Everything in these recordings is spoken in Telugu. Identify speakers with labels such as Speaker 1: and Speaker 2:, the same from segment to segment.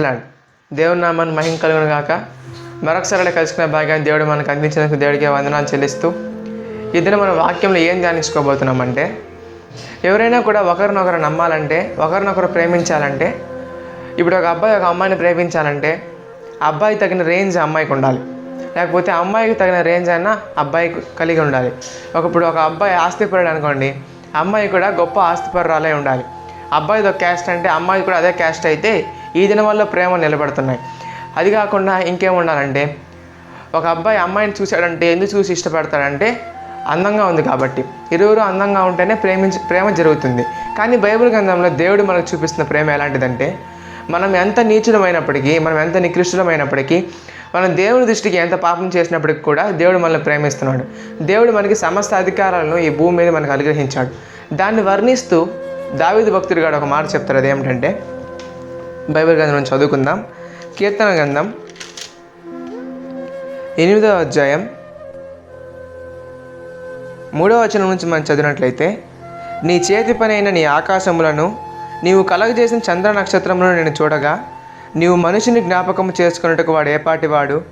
Speaker 1: లార్డ్. దేవుని నామాన్ని మహిం కలుగును గాక. మరొకసారి కలుసుకునే భాగ్యాన్ని దేవుడు మనకు అందించినందుకు దేవుడికి వందనాలు చెల్లిస్తూ ఇద్దరు మనం వాక్యంలో ఏం ధ్యానించుకోబోతున్నామంటే ఎవరైనా కూడా ఒకరినొకరు నమ్మాలంటే ఒకరినొకరు ప్రేమించాలంటే ఇప్పుడు ఒక అబ్బాయి ఒక అమ్మాయిని ప్రేమించాలంటే అబ్బాయి తగిన రేంజ్ అమ్మాయికి ఉండాలి. లేకపోతే అమ్మాయికి తగిన రేంజ్ అయినా అబ్బాయికి కలిగి ఉండాలి. ఒకప్పుడు ఒక అబ్బాయి ఆస్తిపరుడు అనుకోండి అమ్మాయి కూడా గొప్ప ఆస్తిపరురాలే ఉండాలి. అబ్బాయిది ఒక క్యాస్ట్ అంటే అమ్మాయి కూడా అదే క్యాస్ట్ అయితే ఈ దినం వల్ల ప్రేమ నిలబడుతున్నాయి. అది కాకుండా ఇంకేం ఉండాలంటే ఒక అబ్బాయి అమ్మాయిని చూశాడంటే ఎందుకు చూసి ఇష్టపడతాడంటే అందంగా ఉంది కాబట్టి. ఇరువురు అందంగా ఉంటేనే ప్రేమించి ప్రేమ జరుగుతుంది. కానీ బైబిల్ గ్రంథంలో దేవుడు మనకు చూపిస్తున్న ప్రేమ ఎలాంటిదంటే మనం ఎంత నీచులమైనప్పటికీ మనం ఎంత నికృష్టులమైనప్పటికీ మనం దేవుని దృష్టికి ఎంత పాపం చేసినప్పటికి కూడా దేవుడు మనల్ని ప్రేమిస్తున్నాడు. దేవుడు మనకి సమస్త అధికారాలను ఈ భూమి మీద మనకు అనుగ్రహించాడు. దాన్ని వర్ణిస్తూ దావీదు భక్తుడు గారు ఒక మాట చెప్తారు. అదేమిటంటే బైబిల్ గ్రంథం చదువుకుందాం. కీర్తన గ్రంథం ఎనిమిదవ అధ్యాయం. మూడవ వచనం నుంచి మనం చదివినట్లయితే నీ చేతి పనైన నీ ఆకాశములను నీవు కలగజేసిన చంద్ర నక్షత్రములను నేను చూడగా నీవు మనిషిని జ్ఞాపకం చేసుకున్నట్టుకు వాడు ఏపాటివాడు.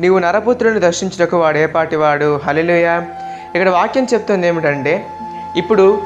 Speaker 1: నీవు నరపుత్రుని దర్శించుటకు వాడు ఏపాటివాడు. హలిలుయ ఇక్కడ వాక్యం చెప్తుంది ఏమిటంటే ఇప్పుడు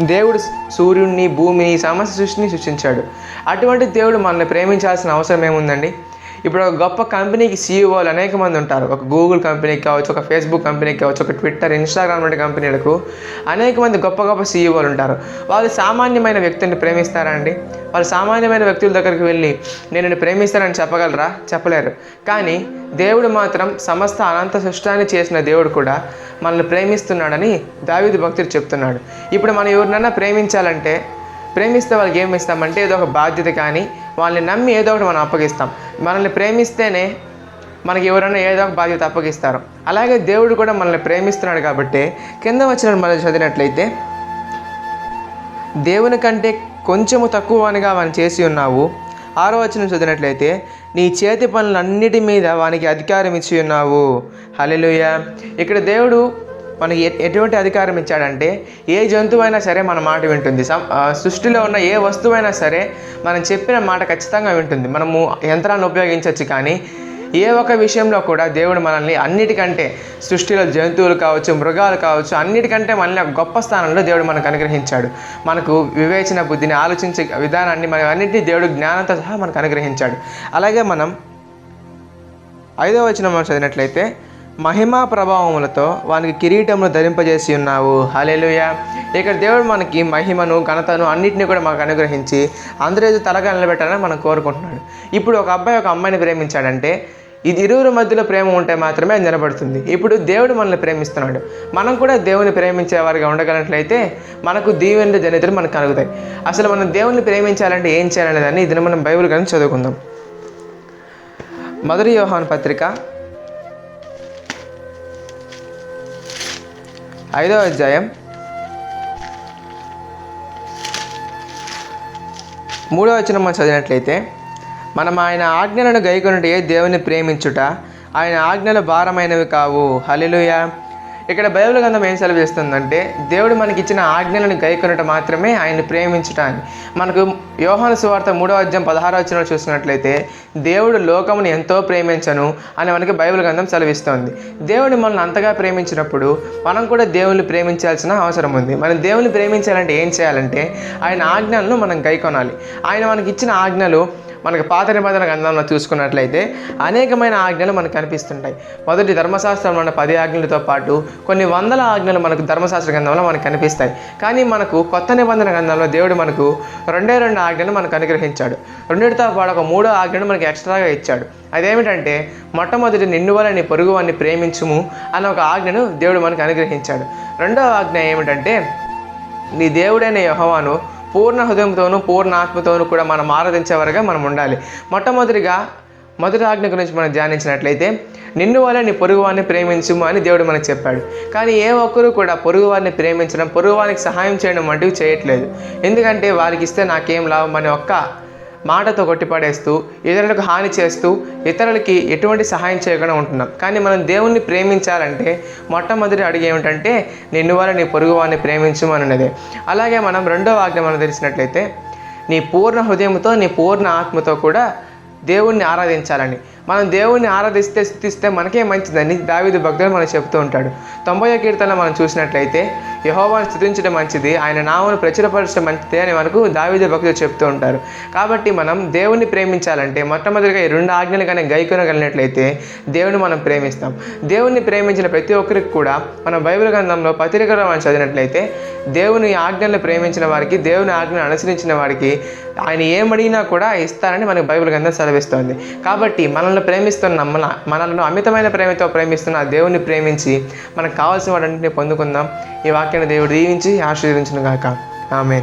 Speaker 1: దేవుడు సూర్యుడిని భూమిని సమస్త సృష్టిని సృష్టించాడు. అటువంటి దేవుడు మనల్ని ప్రేమించాల్సిన అవసరం ఏముందండి? ఇప్పుడు ఒక గొప్ప కంపెనీకి సీఈఓలు అనేక మంది ఉంటారు. ఒక గూగుల్ కంపెనీకి కావచ్చు ఒక ఫేస్బుక్ కంపెనీకి కావచ్చు ఒక ట్విట్టర్ ఇన్స్టాగ్రామ్ వంటి కంపెనీలకు అనేక మంది గొప్ప గొప్ప సీఈఓలు ఉంటారు. వాళ్ళు సామాన్యమైన వ్యక్తుల్ని ప్రేమిస్తారా అండి? వాళ్ళు సామాన్యమైన వ్యక్తుల దగ్గరికి వెళ్ళి నేను ప్రేమిస్తానని చెప్పగలరా? చెప్పలేరు. కానీ దేవుడు మాత్రం సమస్త అనంత సృష్టాన్ని చేసిన దేవుడు కూడా మనల్ని ప్రేమిస్తున్నాడని దావీదు భక్తుడు చెప్తున్నాడు. ఇప్పుడు మనం ఎవరినైనా ప్రేమించాలంటే ప్రేమిస్తే వాళ్ళకి ఏమి ఇస్తామంటే ఏదో ఒక బాధ్యత కానీ వాళ్ళని నమ్మి ఏదో ఒకటి మనం అప్పగిస్తాం. మనల్ని ప్రేమిస్తేనే మనకి ఎవరైనా ఏదో ఒక బాధ్యత అప్పగిస్తారు. అలాగే దేవుడు కూడా మనల్ని ప్రేమిస్తున్నాడు కాబట్టి కింద వచ్చిన మనం చదివినట్లయితే దేవుని కంటే కొంచెము తక్కువనిగా మనం చేసి ఉన్నావు. ఆరో వచనం చదివినట్లయితే నీ చేతి పనులన్నిటి మీద వానికి అధికారం ఇచ్చి ఉన్నావు. హలెలుయ ఇక్కడ దేవుడు మనకి ఎటువంటి అధికారం ఇచ్చాడంటే ఏ జంతువైనా సరే మన మాట వింటుంది. సృష్టిలో ఉన్న ఏ వస్తువైనా సరే మనం చెప్పిన మాట ఖచ్చితంగా వింటుంది. మనము యంత్రాన్ని ఉపయోగించవచ్చు కానీ ఏ ఒక్క విషయంలో కూడా దేవుడు మనల్ని అన్నిటికంటే సృష్టిలో జంతువులు కావచ్చు మృగాలు కావచ్చు అన్నిటికంటే మనల్ని ఒక గొప్ప స్థానంలో దేవుడు మనకు అనుగ్రహించాడు. మనకు వివేచన బుద్ధిని ఆలోచించే విధానాన్ని మనం అన్నింటినీ దేవుడు జ్ఞానంతో సహా మనకు అనుగ్రహించాడు. అలాగే మనం ఐదవ వచనం మనం చదివినట్లయితే మహిమా ప్రభావములతో వానికి కిరీటమును ధరింపజేసి ఉన్నావు. హలేలుయ ఇక్కడ దేవుడు మనకి మహిమను ఘనతను అన్నింటినీ కూడా మనకు అనుగ్రహించి అందరూ తలగా నిలబెట్టాలని మనం కోరుకుంటున్నాడు. ఇప్పుడు ఒక అబ్బాయి ఒక అమ్మాయిని ప్రేమించాడంటే ఇది ఇరువురు మధ్యలో ప్రేమ ఉంటే మాత్రమే అది నిలబడుతుంది. ఇప్పుడు దేవుడు మనల్ని ప్రేమిస్తున్నాడు. మనం కూడా దేవుని ప్రేమించే వారిగా ఉండగలిగినట్లయితే మనకు దీవెన జనితులు మనకు కలుగుతాయి. అసలు మనం దేవుని ప్రేమించాలంటే ఏం చేయాలనేదాన్ని ఇది మనం బైబిల్ కానీ చదువుకుందాం. మొదటి యోహాన్ పత్రిక ఐదవ అధ్యాయం. మూడవ వచనం మనం చదివినట్లయితే మనం ఆయన ఆజ్ఞలను గైకొనుటే దేవుని ప్రేమించుట ఆయన ఆజ్ఞలు భారమైనవి కావు. హల్లెలూయ. ఇక్కడ బైబిల్ గ్రంథం ఏం సెలవిస్తుందంటే దేవుడు మనకి ఇచ్చిన ఆజ్ఞలను గైకొనట మాత్రమే ఆయన్ని ప్రేమించటాన్ని. మనకు యోహాను సువార్త మూడో అధ్యాయం పదహారో వచ్చిన చూసుకున్నట్లయితే దేవుడు లోకమును ఎంతో ప్రేమించను అని మనకి బైబిల్ గ్రంథం సెలవిస్తోంది. దేవుడు మనల్ని అంతగా ప్రేమించినప్పుడు మనం కూడా దేవుని ప్రేమించాల్సిన అవసరం ఉంది. మనం దేవుని ప్రేమించాలంటే ఏం చేయాలంటే ఆయన ఆజ్ఞలను మనం గైకొనాలి. ఆయన మనకి ఇచ్చిన ఆజ్ఞలు మనకు పాత నిబంధన గ్రంథంలో చూసుకున్నట్లయితే అనేకమైన ఆజ్ఞలు మనకు కనిపిస్తుంటాయి. మొదటి ధర్మశాస్త్రంలో ఉన్న పది ఆజ్ఞలతో పాటు కొన్ని వందల ఆజ్ఞలు మనకు ధర్మశాస్త్ర గ్రంథంలో మనకు కనిపిస్తాయి. కానీ మనకు కొత్త నిబంధన గ్రంథంలో దేవుడు మనకు రెండే రెండు ఆజ్ఞలు మనకు అనుగ్రహించాడు. రెండిటితో పాటు ఒక మూడో ఆజ్ఞను మనకి ఎక్స్ట్రాగా ఇచ్చాడు. అదేమిటంటే మొట్టమొదటి నిన్ను వల్ల నీ పొరుగు వారిని ప్రేమించుము అన్న ఒక ఆజ్ఞను దేవుడు మనకు అనుగ్రహించాడు. రెండవ ఆజ్ఞ ఏమిటంటే నీ దేవుడైన యహవాను పూర్ణ హృదయంతోనూ పూర్ణ ఆత్మతోనూ కూడా మనం ఆరాధించేవారుగా మనం ఉండాలి. మొట్టమొదటిగా మొదటి ఆజ్ఞ గురించి మనం ధ్యానించినట్లయితే నిన్ను వల్ల నీ పొరుగువారిని ప్రేమించుము అని దేవుడు మనకు చెప్పాడు. కానీ ఏ ఒక్కరూ కూడా పొరుగువారిని ప్రేమించడం పొరుగువారికి సహాయం చేయడం వంటివి చేయట్లేదు. ఎందుకంటే వారికి ఇస్తే నాకేం లాభం అనే ఒక్క మాటతో కొట్టిపడేస్తూ ఇతరులకు హాని చేస్తూ ఇతరులకి ఎటువంటి సహాయం చేయకుండా ఉంటున్నాం. కానీ మనం దేవుణ్ణి ప్రేమించాలంటే మొట్టమొదటి అడిగి ఏమిటంటే నిన్ను వల్ల నీ పొరుగు వారిని ప్రేమించు అలాగే మనం రెండో వాక్యం మనం తెలిసినట్లయితే నీ పూర్ణ హృదయంతో నీ పూర్ణ ఆత్మతో కూడా దేవుణ్ణి ఆరాధించాలని. మనం దేవుణ్ణి ఆరాధిస్తే స్థుతిస్తే మనకే మంచిదని దావిదు భక్తులు మనకు చెప్తూ ఉంటాడు. తొంభై కీర్తనలో మనం చూసినట్లయితే యహోవాను స్థుతించడం మంచిది ఆయన నామను ప్రచురపరచడం మంచిది అని మనకు దావిదు భక్తులు చెప్తూ ఉంటారు. కాబట్టి మనం దేవుణ్ణి ప్రేమించాలంటే మొట్టమొదటిగా ఈ రెండు ఆజ్ఞలు కానీ గైకొనగలిగినట్లయితే దేవుని మనం ప్రేమిస్తాం. దేవుణ్ణి ప్రేమించిన ప్రతి ఒక్కరికి కూడా మనం బైబిల్ గ్రంథంలో పత్రికలో మనం చదివినట్లయితే దేవుని ఆజ్ఞలను ప్రేమించిన వారికి దేవుని ఆజ్ఞను అనుసరించిన వారికి ఆయన ఏమడిగినా కూడా ఇస్తారని మనకు బైబిల్ గ్రంథం సెలవిస్తోంది. కాబట్టి మనల్ని ప్రేమిస్తున్న మన మనల్ని అమితమైన ప్రేమతో ప్రేమిస్తున్న ఆ దేవుని ప్రేమించి మనకు కావాల్సిన వాటన్నింటినీ పొందుకుందాం. ఈ వాక్యాన్ని దేవుడు దీవించి ఆశీర్వదించును గాక ఆమె